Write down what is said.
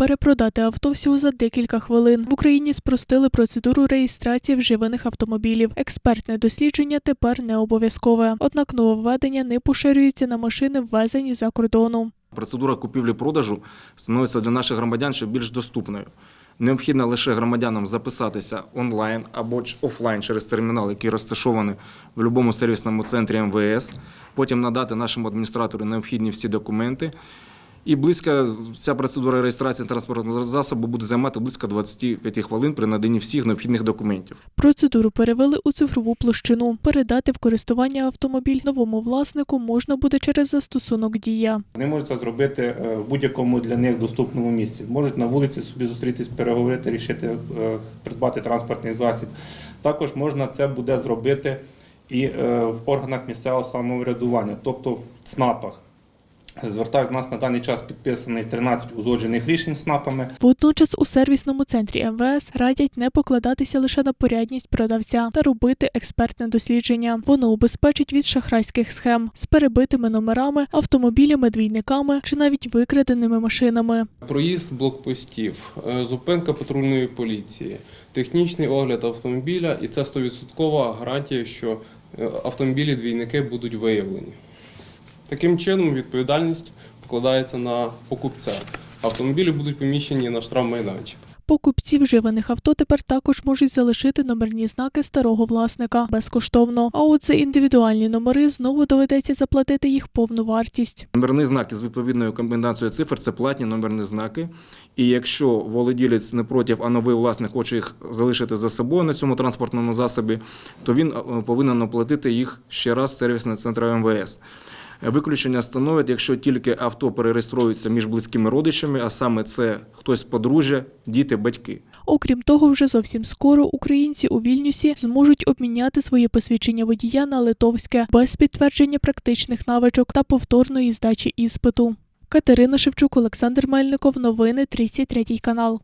перепродати авто всього за декілька хвилин. В Україні спростили процедуру реєстрації вживаних автомобілів. Експертне дослідження тепер не обов'язкове. Однак нововведення не поширюються на машини, ввезені за кордону. Процедура купівлі-продажу становиться для наших громадян ще більш доступною. Необхідно лише громадянам записатися онлайн або офлайн через термінал, який розташований в будь-якому сервісному центрі МВС, потім надати нашому адміністратору необхідні всі документи. І близько ця процедура реєстрації транспортного засобу буде займати близько 25 хвилин при наданні всіх необхідних документів. Процедуру перевели у цифрову площину. Передати в користування автомобіль новому власнику можна буде через застосунок Дія. Вони можуть це зробити е, в будь-якому для них доступному місці. Можуть на вулиці собі зустрітись, переговорити, рішити, е, придбати транспортний засіб. Також можна це буде зробити і е, в органах місцевого самоврядування, тобто в ЦНАПах. Звертаюсь, у нас на даний час підписаний 13 узгоджених рішень з ЦНАПами. Водночас у сервісному центрі МВС радять не покладатися лише на порядність продавця та робити експертне дослідження. Воно убезпечить від шахрайських схем з перебитими номерами, автомобілями, двійниками чи навіть викраденими машинами. Проїзд блокпостів, е, зупинка патрульної поліції, технічний огляд автомобіля, і це 100% гарантія, що е, автомобілі-двійники будуть виявлені. Таким чином, відповідальність покладається на покупця. Автомобілі будуть поміщені на штрафмайданчик. Покупці вживаних авто тепер також можуть залишити номерні знаки старого власника безкоштовно. А от за індивідуальні номери знову доведеться заплатити їх повну вартість. Номерні знаки з відповідною комбінацією цифр це платні номерні знаки. І якщо володілець не проти, а новий власник хоче їх залишити за собою на цьому транспортному засобі, то він е, повинен оплатити їх ще раз сервісний центр МВС. Виключення становить, якщо тільки авто перереєструється між близькими родичами, а саме це хтось подружжя, діти, батьки. Окрім того, вже зовсім скоро українці у Вільнюсі зможуть обміняти своє посвідчення водія на литовське без підтвердження практичних навичок та повторної здачі іспиту. Катерина Шевчук, Олександр Мельников. Новини 33 канал.